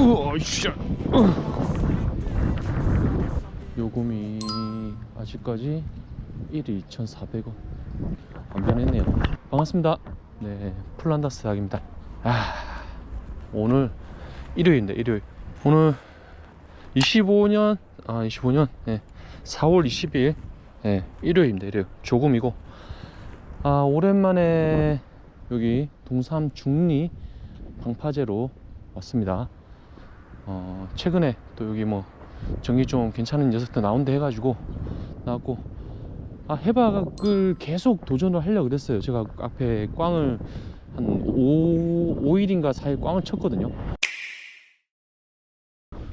우와 씨. 요금이 아직까지 1위 2,400원. 안 변했네요. 반갑습니다. 네 플란다스 닭입니다. 아 오늘 일요일인데 일요일. 오늘 25년 아 25년? 예 4월 20일. 예 일요일입니다 일요일. 조금이고. 아 오랜만에 여기 동삼 중리 방파제로 왔습니다 어 최근에 또 여기 뭐 전기 좀 괜찮은 녀석들 나온다 해가지고 나왔고 아 해박을 계속 도전을 하려고 그랬어요. 제가 앞에 꽝을 한 5, 5일인가 4일 꽝을 쳤거든요.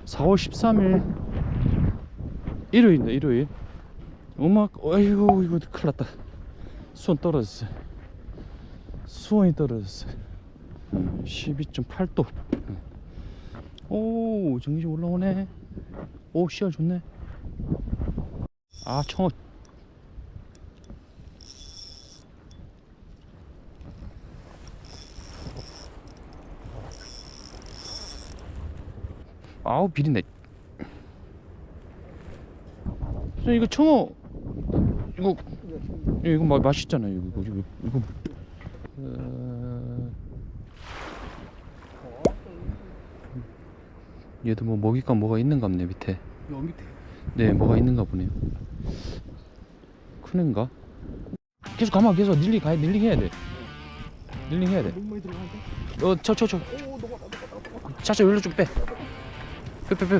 4월 13일 일요일입니다 일요일. 음악 어이구 이거 큰일 났다. 수온 떨어졌어요. 수온이 떨어졌어요. 12.8도 오좀 올라오네. 오 시야 좋네. 아 청어. 아우 비린내. 저 이거 청어. 이거 이거 마, 맛있잖아요. 이거 이거 이거 얘도 뭐 먹이감 뭐가 있는가 보네 밑에. 요 밑에. 네 뭐가 있는가 보네요. 큰 애인가? 계속 가만 계속 닐링 가야 닐링 해야 돼. 닐링 해야 너무 많이 들어가는데? 돼어저 저저 오 너가 너가 차차 여기로 좀빼. 빼 빼빼.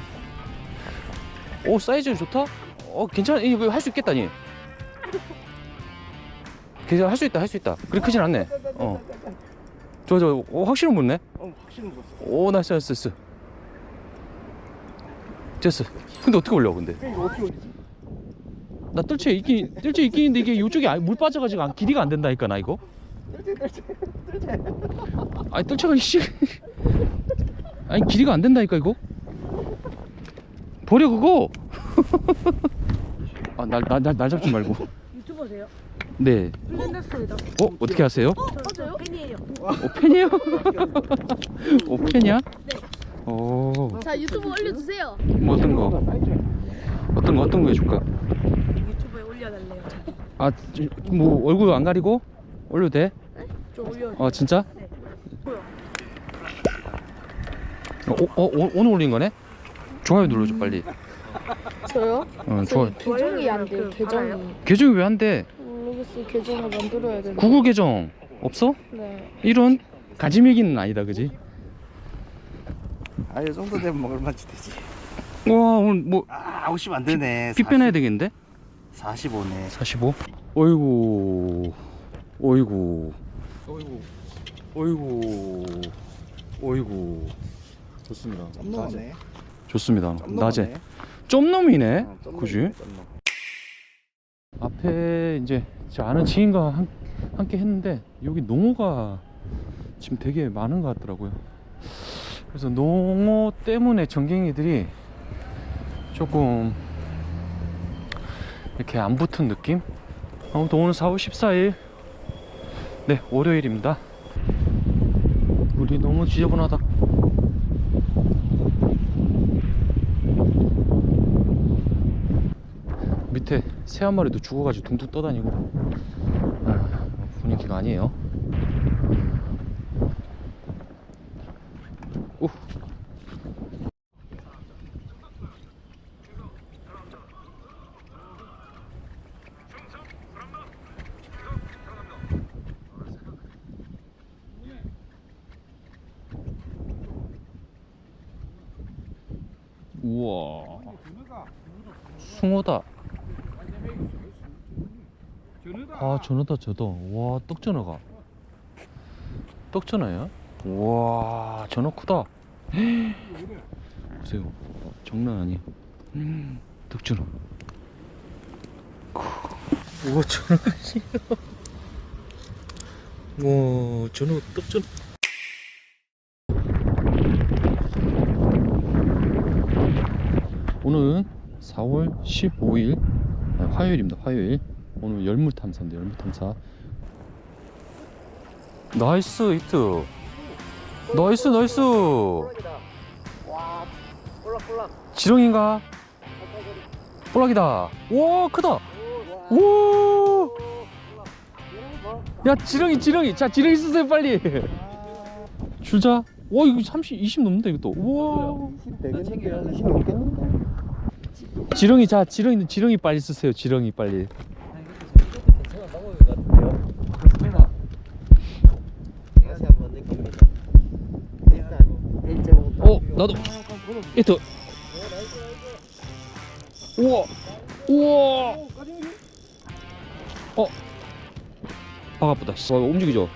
오 사이즈 좋다? 어 괜찮아. 이거 할 수 있겠다니 괜찮아 할수 있다 할 수 있다. 그리 크진 않네. 어. 좋아 좋아. 오, 확실히 묻네? 어 확실히 무었어. 오 나이스 나이스 나이스 됐어 근데 어떻게 올려 근데 이거 어떻게 올리지? 나 뜰채 있긴 뜰채 있긴 있는데 이게 이쪽에 아- 물 빠져가지고 안- 길이가 안 된다니까 나 이거 뜰채 뜰채 뜰채 아니 뜰채가 이씨 아니 길이가 안 된다니까 이거 버려 그거 아날날 잡지 말고 유튜버세요? 네. 어 어떻게 하세요 어, 저요? 팬이에요. 오 팬이에요 오 팬이야 네. 오뭐 자, 유튜브 올려주세요. 어떤 거 어떤 거 어떤 거 해줄까 유튜브에 올려달래요. 아 뭐 얼굴 안 가리고 올려도 돼? 좀 올려. 어 진짜? 네. 어, 어, 어, 오늘 올린 거네? 좋아요 눌러줘 빨리 저요? 어, 좋아 계정이 안 돼요. 그 계정이. 계정이 왜 안 돼? 모르겠어요. 계정을 만들어야 되는데. 구글 계정 없어? 네. 이런 가짐 얘기는 아니다 그지? 아 이 정도 되면 먹을 만치 되지. 와 오늘 뭐 아 50 안 되네. 피 빼내야 되겠는데? 45네. 45? 어이구 어이구. 어이구. 어이구. 어이구. 좋습니다. 점 넘었네. 좋습니다. 점 낮에. 점놈이네. 어, 점 그지? 넘어. 앞에 이제 저 아는 지인과 한, 함께 했는데 여기 농어가 지금 되게 많은 것 같더라고요. 그래서 농어 때문에 전갱이들이 조금 이렇게 안 붙은 느낌? 아무튼 오늘 4월 14일 네 월요일입니다. 물이 너무 지저분하다. 밑에 새 한 마리도 죽어가지고 둥둥 떠다니고 아, 분위기가 아니에요. 오. 우와 숭어다 아 전어다 저도 와 떡전어가. 떡전어야? 와 전어 크다. 보세요. 어, 장난 아니에요 음, 떡전어 우와 전어 와 전어 떡전어 오늘은 4월 15일 화요일입니다 화요일 오늘 열물 탐사인데 열물 탐사 나이스 히트 나이스 나이스 지렁인가? 볼락이다. 와 크다. 오. 야 지렁이 지렁이. 자 지렁이 쓰세요 빨리. 줄자. 와 이거 30, 20 넘는다 이것도. 되겠는데 20 넘겠는데 지렁이 자 지렁이 지렁이 빨리 쓰세요. 지렁이 빨리. 다시 한번 느낍니다 일단 1.5 어 나도. 이트. 우와. 우와. 어. 아 아프다. 씨. 와, 움직이죠.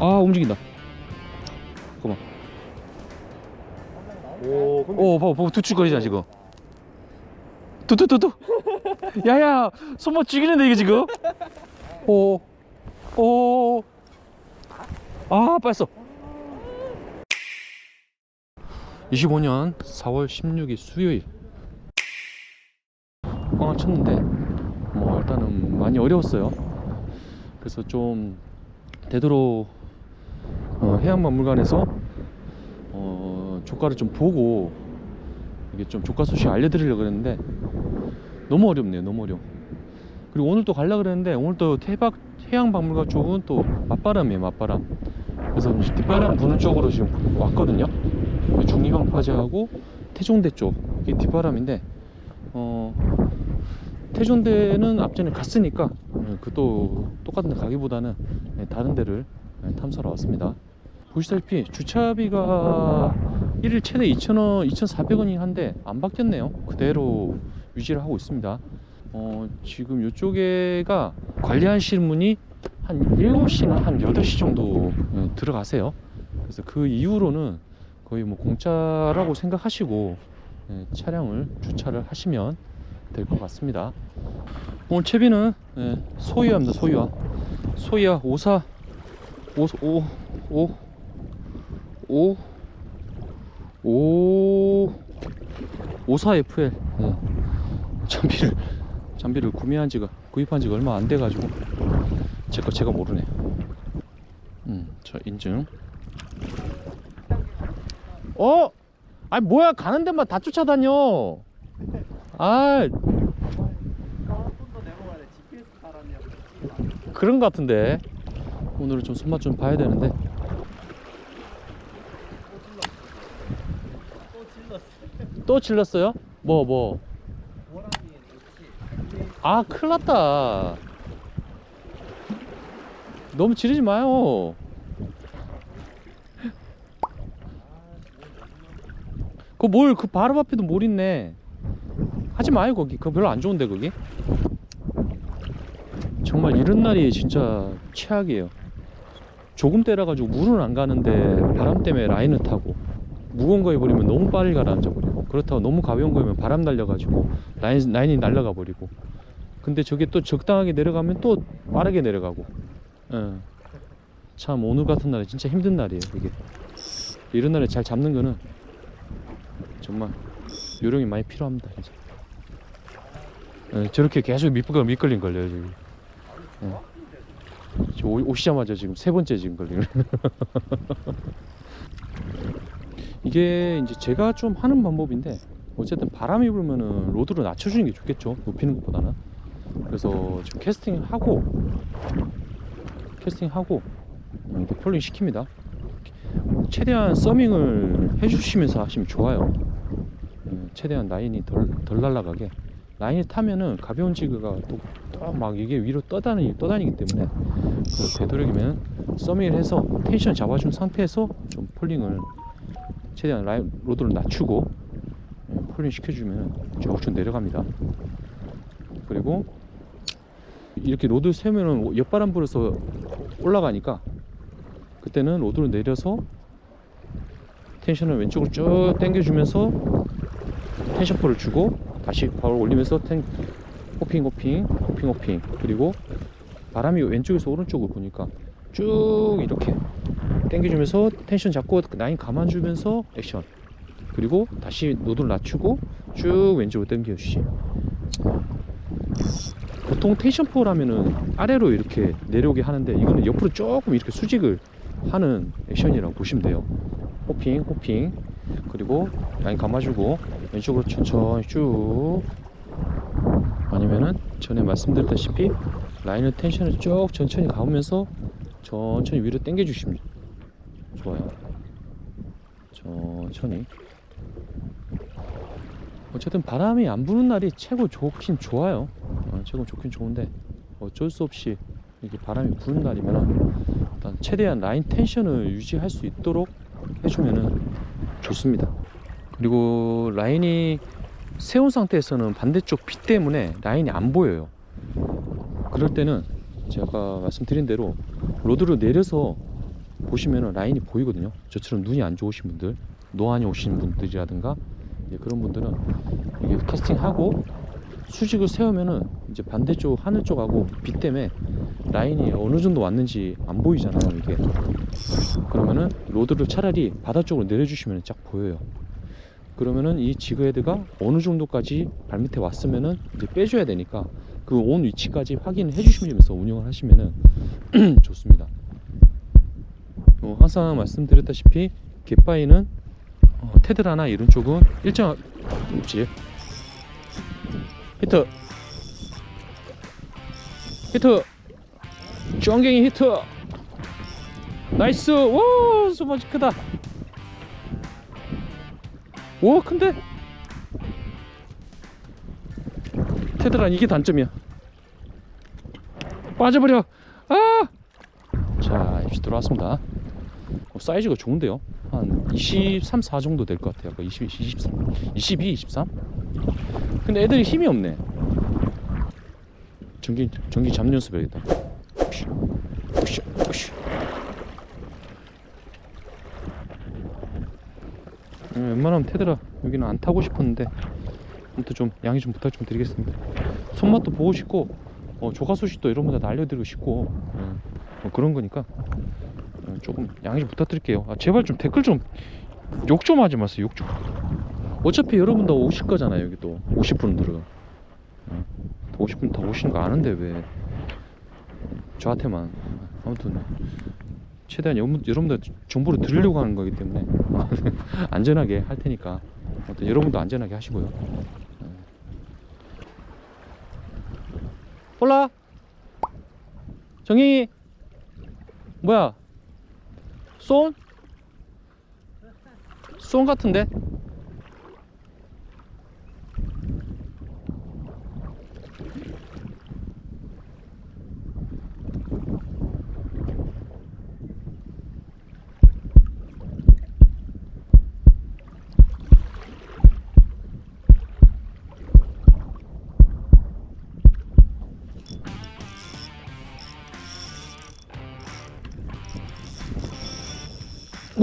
아 움직인다. 잠깐만. 오 봐봐, 봐봐, 두축거리잖아 지금. 뚜뚜뚜뚜. 야야, 손맛 죽이는데 이게 지금. 오, 오. 아, 뺐어. 25년 4월 16일 수요일. 꽝을 쳤는데, 뭐 일단은 많이 어려웠어요. 그래서 좀 되도록 어, 해양박물관에서 어, 조과를 좀 보고 이게 좀 조과 소식 알려드리려고 그랬는데 너무 어렵네요 너무 어려워 그리고 오늘 또 가려고 그랬는데 오늘 또 태박 해양박물관 쪽은 또 맞바람이에요 맞바람 그래서 뒷바람 부는 쪽으로 지금 왔거든요 중리방파제하고 태종대 쪽 이게 뒷바람인데 어 태종대는 앞전에 갔으니까 그 또 똑같은 데 가기보다는 네, 다른 데를 네, 탐사로 왔습니다 보시다시피 주차비가 1일 최대 2,000원, 2,400원이 한데 안 바뀌었네요. 그대로 유지를 하고 있습니다. 어, 지금 이쪽에가 관리하시는 분이 한 7시나 한 8시 정도 어, 들어가세요. 그래서 그 이후로는 거의 뭐 공짜라고 생각하시고 예, 차량을 주차를 하시면 될 것 같습니다. 오늘 채비는 예, 소유화입니다. 소유화. 소유화 54 5 5 5 5 5 54FL 네. 장비를 장비를 구매한 지가 구입한 지가 얼마 안 돼 가지고 제 거 제가 모르네. 음, 저 인증. 어? 아니 뭐야 가는 데만 다 쫓아다녀. 아, 그런 것 같은데 오늘은 좀 손맛 좀 봐야 되는데. 또 질렀어요? 뭐 뭐? 아 큰일 났다 너무 지르지 마요 그뭘그 바로 앞에도 뭘 있네. 하지 마요 거기. 그거 별로 안 좋은데 거기? 정말 이런 날이 진짜 최악이에요. 조금 때려가지고 물은 안 가는데 바람 때문에 라인을 타고 무거운 거 해버리면 너무 빨리 가라앉아 버리고 그렇다고 너무 가벼운 거면 바람 날려가지고 라인, 라인이 날라가 버리고. 근데 저게 또 적당하게 내려가면 또 빠르게 내려가고. 예. 참 오늘 같은 날은 진짜 힘든 날이에요 이게. 이런 날에 잘 잡는 거는 정말 요령이 많이 필요합니다 진짜 예, 저렇게 계속 밑거리 밑걸림 걸려요 지금. 예. 저 오- 오시자마자 지금 세 번째 지금 걸리는 이게 이제 제가 좀 하는 방법인데 어쨌든 바람이 불면은 로드를 낮춰주는 게 좋겠죠 높이는 것보다는. 그래서 지금 캐스팅 하고 캐스팅 하고 음, 폴링 시킵니다 최대한 서밍을 해주시면서 하시면 좋아요 음, 최대한 라인이 덜, 덜 날아가게 라인이 타면은 가벼운 지그가 또 막 이게 위로 떠다니, 떠다니기 때문에 그 되도록이면 서밍을 해서 텐션 잡아준 상태에서 좀 폴링을 최대한 라인 로드를 낮추고 예, 폴링 시켜주면 쭉쭉 내려갑니다. 그리고 이렇게 로드 세우면은 옆바람 불어서 올라가니까 그때는 로드를 내려서 텐션을 왼쪽으로 쭉 당겨주면서 텐션포를 주고 다시 바로 올리면서 텐, 호핑 호핑 호핑 호핑. 그리고 바람이 왼쪽에서 오른쪽으로 보니까 쭉 이렇게 당겨주면서 텐션 잡고 라인 감아주면서 액션. 그리고 다시 노드를 낮추고 쭉 왼쪽으로 당겨주시 보통 텐션포라면은 아래로 이렇게 내려오게 하는데 이거는 옆으로 조금 이렇게 수직을 하는 액션이라고 보시면 돼요 호핑 호핑. 그리고 라인 감아주고 왼쪽으로 천천히 쭉. 아니면은 전에 말씀드렸다시피 라인을 텐션을 쭉 천천히 감으면서 천천히 위로 당겨 주시면 좋아요. 천천히. 어쨌든 바람이 안 부는 날이 최고 좋긴 좋아요. 어, 최고 좋긴 좋은데 어쩔 수 없이 이렇게 바람이 부는 날이면은 일단 최대한 라인 텐션을 유지할 수 있도록 해주면은 좋습니다. 그리고 라인이 세운 상태에서는 반대쪽 비 때문에 라인이 안 보여요. 그럴 때는 제가 말씀드린 대로 로드를 내려서 보시면은 라인이 보이거든요. 저처럼 눈이 안 좋으신 분들, 노안이 오신 분들이라든가 이제 그런 분들은 이게 캐스팅하고 수직을 세우면은 이제 반대쪽 하늘 쪽하고 비 때문에 라인이 어느 정도 왔는지 안 보이잖아요 이게. 그러면은 로드를 차라리 바다 쪽으로 내려주시면 쫙 보여요. 그러면은 이 지그 헤드가 어느 정도까지 발밑에 왔으면은 이제 빼줘야 되니까 그 온 위치까지 확인을 해주시면서 운영을 하시면은 좋습니다. 어, 항상 말씀드렸다시피 갯바위는 어, 테드라나 이런 쪽은 일정 없지 히트. 히트. 쫑갱이 히트. 나이스. 오 소바지 크다. 오 큰데? 테드란 이게 단점이야. 빠져버려. 아자 입시 들어왔습니다. 어, 사이즈가 좋은데요? 한 23, 4 정도 될 것 같아요. 아까 20, 23 22, 23 근데 애들이 힘이 없네. 전기 전기 잡 연습 해야겠다. 푸시, 푸시, 푸시. 음, 웬만하면 테드라 여기는 안 타고 싶었는데 아무튼 좀 양해 좀 부탁 좀 드리겠습니다. 손맛도 보고 싶고 어, 조가 소식도 여러분들 알려드리고 싶고 음, 뭐 그런 거니까 어, 조금 양해 좀 부탁드릴게요. 아, 제발 좀 댓글 좀 욕 좀 하지 마세요. 욕좀 어차피 여러분도 오실 거잖아요 여기 또. 오실 분들은. 어, 더 오시는 거 아는데 왜 저한테만. 아무튼 최대한 여러분, 여러분들 정보를 드리려고 하는 거기 때문에 안전하게 할 테니까 아무튼 여러분도 안전하게 하시고요. 홀라! 정희! 뭐야? 쏜? 쏜 같은데?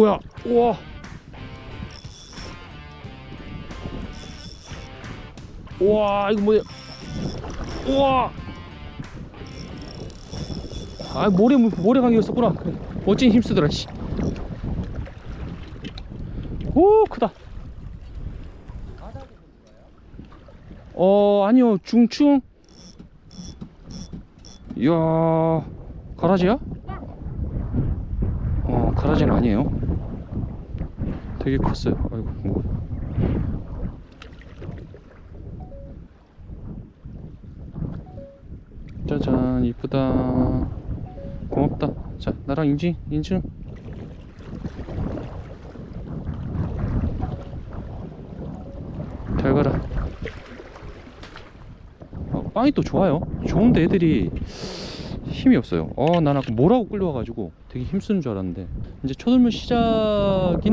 뭐야? 우와. 우와, 이거 뭐야? 우와. 아, 모래 모래 강이었었구나. 그래. 멋진 힘쓰더라, 씨. 오, 크다. 어, 아니요, 중충. 이야, 가라지야? 어, 가라지는 아니에요. 되게 컸어요. 아이고, 뭐. 짜잔, 이쁘다. 고맙다. 자, 나랑 인지, 인증. 잘 가라. 어, 빵이 또 좋아요. 좋은데 애들이 힘이 없어요. 어, 난 아까 뭐라고 끌려와가지고 되게 힘쓰는 줄 알았는데 이제 초들물 시작인지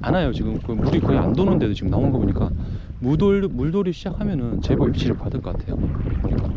않아요. 지금 그 물이 거의 안 도는데도 지금 나온 거 보니까 물돌 물돌이 시작하면은 제법 입질을 받을 것 같아요. 보니까.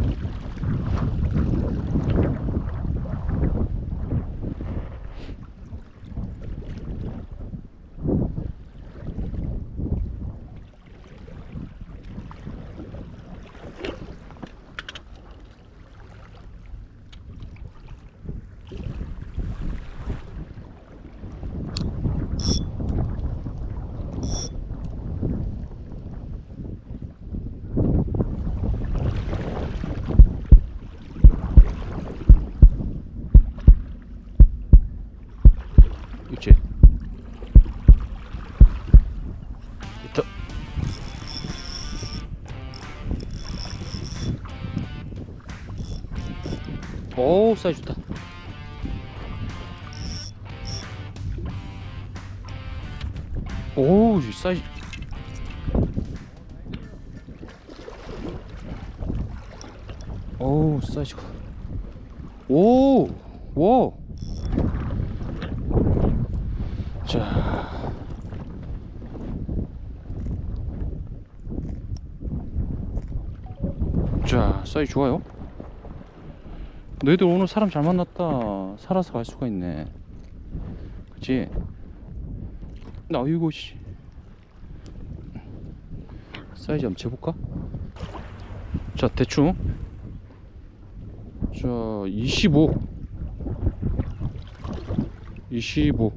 오 사이즈 좋다 오 사이즈 오 사이즈가 오 와. 자. 자, 사이즈 좋아요. 너희들 오늘 사람 잘 만났다. 살아서 갈 수가 있네. 그치? 나, 이거, 씨. 사이즈 한번 재볼까? 자, 대충. 자, 25. 25.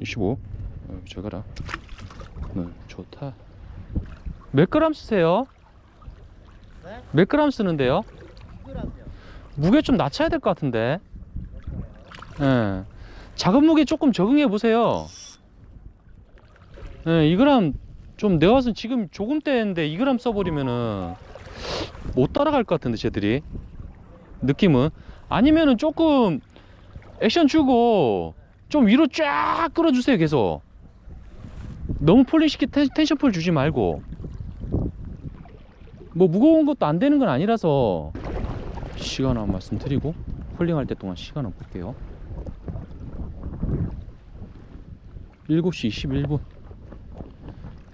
25. 어, 잘 가라. 네, 좋다. 몇 그램 쓰세요? 네? 몇 그램 쓰는데요? 그럼요. 무게 좀 낮춰야 될 것 같은데. 예. 작은 무게 조금 적응해 보세요. 예, 2g 좀 내가 봐서 지금 조금 때인데 2g 써버리면은 못 따라갈 것 같은데 쟤들이 느낌은 아니면은 조금 액션 주고 좀 위로 쫙 끌어주세요 계속 너무 폴링시키 텐- 텐션폴 주지 말고 뭐 무거운 것도 안 되는 건 아니라서 시간 한 말씀 드리고 폴링할 때 동안 시간 한번 볼게요. 7시 21분.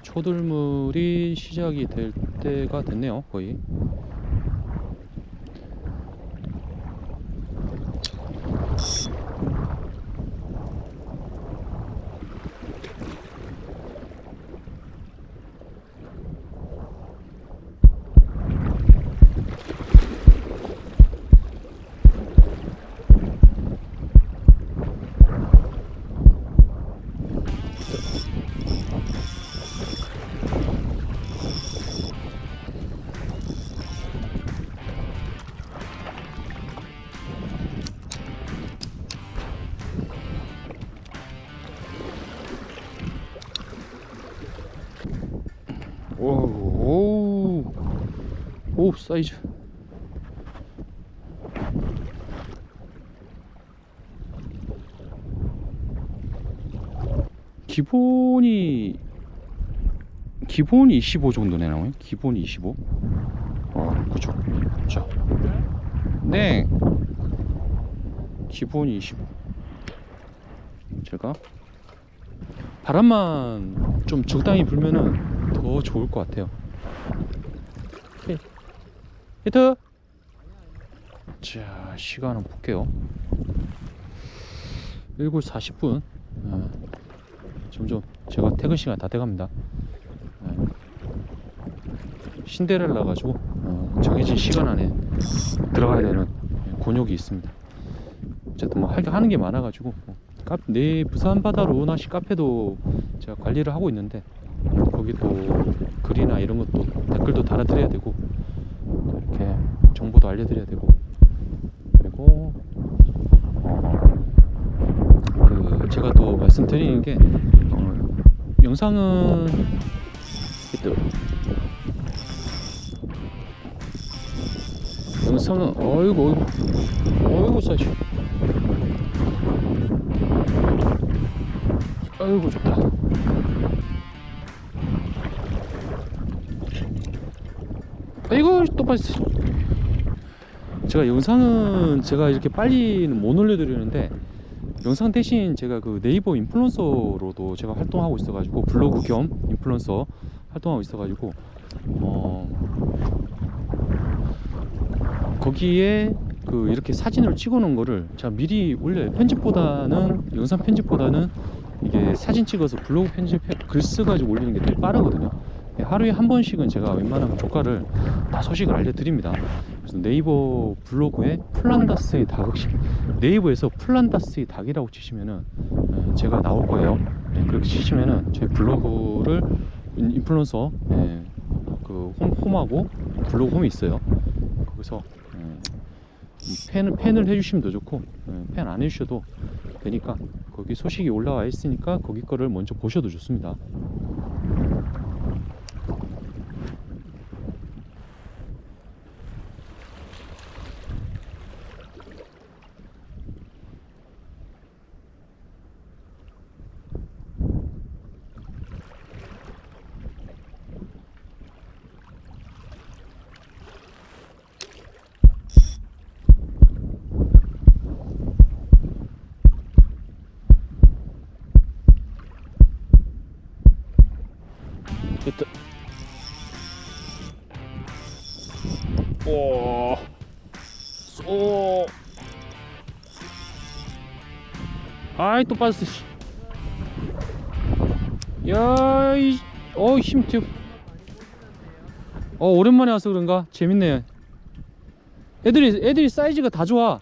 초들물이 시작이 될 때가 됐네요 거의 오 사이즈 기본이 기본이 25 정도 내나요? 기본이 25. 어, 그죠. 자, 네. 기본이 25. 제가 바람만 좀 적당히 불면은 더 좋을 것 같아요. 오케이. 히트. 자, 시간은 볼게요. 7시 40분. 아, 점점 제가 퇴근 시간 다 돼갑니다. 네. 신데렐라 가지고 어, 정해진 시간 안에 들어가야 되는 곤욕이 있습니다. 어쨌든 뭐 할- 하는 게 많아 가지고 뭐 카- 내 부산 바다로 낚시 카페도 제가 관리를 하고 있는데 거기 또 글이나 이런 것도 댓글도 달아드려야 되고 또 이렇게 정보도 알려드려야 되고. 그리고 어, 그 제가 또 말씀드리는 게 어, 영상은 또 영상은 어이구 어이구 어이구 사이즈 아이고 좋다. 아이고 또 빠졌어. 제가 영상은 제가 이렇게 빨리는 못 올려드리는데 영상 대신 제가 그 네이버 인플루언서로도 제가 활동하고 있어가지고 블로그 겸 인플루언서 활동하고 있어가지고 어 거기에 그 이렇게 사진을 찍어놓은 거를 제가 미리 올려요 편집보다는 영상 편집보다는 이게 사진 찍어서 블로그 편집 글 써가지고 올리는 게더 빠르거든요. 예, 하루에 한 번씩은 제가 웬만하면 조가를 다 소식을 알려드립니다. 그래서 네이버 블로그에 플란다스의 닭혹시 네이버에서 플란다스의 닭이라고 치시면은 예, 제가 나올 거예요. 예, 그렇게 치시면은 제 블로그를 인- 인플루언서 예, 그 홈, 홈하고 블로그 홈이 있어요. 거기서 예, 이 팬을 해주시면 더 좋고 예, 팬안 해주셔도 되니까 거기 소식이 올라와 있으니까 거기 거를 먼저 보셔도 좋습니다. 됐다. 오, 쏘. 아이 또 빠졌어. 씨. 야, 이, 어, 힘 튀어. 어, 오랜만에 와서 그런가? 재밌네. 애들이 애들이 사이즈가 다 좋아.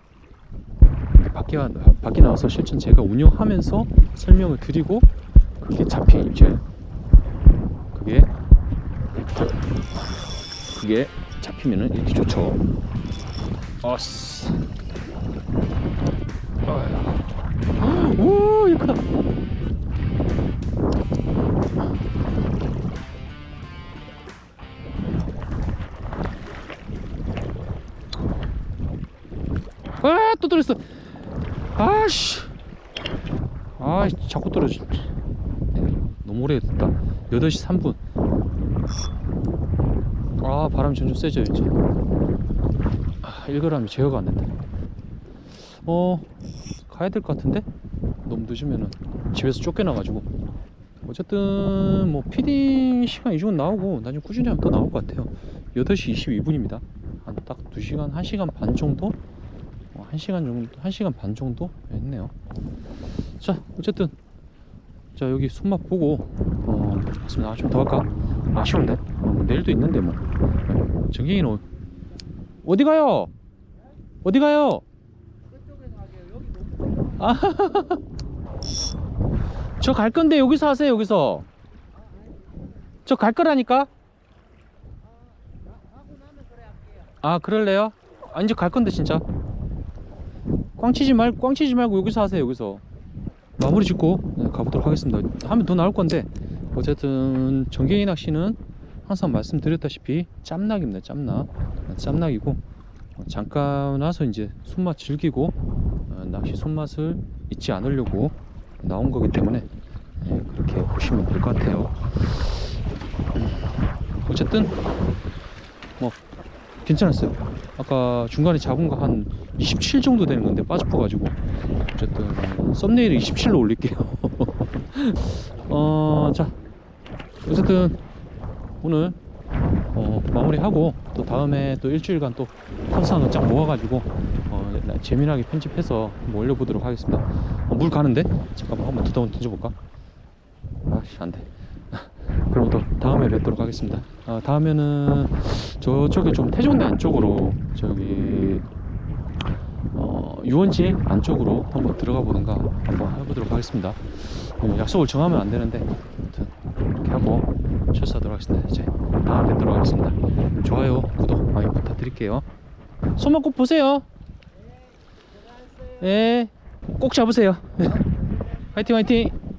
밖에 와- 밖에 나와서 실전 제가 운영하면서 설명을 드리고 그게 잡히 이제 그게 그게 잡히면은 이렇게 좋죠. 어스. 오, 크다. 아, 또 떨어졌어. 아씨. 아, 자꾸 떨어져. 네, 너무 오래 됐다. 8시 3분. 아, 바람이 점점 세져요, 이제. 아, 1g이 제어가 안 된다. 어, 가야 될 것 같은데? 너무 늦으면은 집에서 쫓겨나가지고. 어쨌든, 뭐, 피딩 시간 이 정도 나오고, 나중에 꾸준히 하면 더 나올 것 같아요. 8시 22분입니다. 한 딱 2시간, 1시간 반 정도? 어, 1시간 정도, 1시간 반 정도 했네요. 자, 어쨌든 자, 여기 손맛 보고 어, 맞습니다. 아, 좀 더 할까? 아쉬운데. 어, 뭐 내일도 있는데 뭐. 네. 정경이는 어- 어디 가요? 어디 가요? 아, 저 갈 건데 여기서 하세요. 여기서. 저 갈 거라니까. 아, 그럴래요? 아, 이제 갈 건데 진짜. 꽝 치지 말, 꽝 치지 말고 여기서 하세요. 여기서 마무리 짓고 네, 가보도록 하겠습니다. 하면 더 나올 건데 어쨌든 정경이 낚시는 항상 말씀드렸다시피 짬낙입니다. 짬낙, 짬낙이고 어, 잠깐 와서 이제 손맛 즐기고 어, 낚시 손맛을 잊지 않으려고 나온 거기 때문에 예, 그렇게 보시면 될 것 같아요. 음, 어쨌든 뭐 괜찮았어요. 아까 중간에 잡은 거 한 27 정도 되는 건데 빠져가지고 어쨌든 썸네일을 27로 올릴게요. 어, 자 어쨌든 오늘 어, 마무리하고 또 다음에 또 일주일간 또 탐상을 쫙 모아가지고 어, 재미나게 편집해서 한번 올려보도록 하겠습니다. 어, 물 가는데 잠깐만 한번 두덩 던져볼까? 아씨 안 돼. 그럼 또 다음에 뵙도록 하겠습니다. 아, 다음에는 저쪽에 좀 태종대 안쪽으로 저기 어, 유원지 안쪽으로 한번 들어가 보든가 한번 해보도록 하겠습니다. 어, 약속을 정하면 안 되는데 아무튼 이렇게 하고 철수하도록 하겠습니다. 이제 다음에 뵙도록 하겠습니다. 좋아요, 구독 많이 부탁드릴게요. 손만 꼭 보세요. 예, 꼭 잡으세요. 화이팅 화이팅.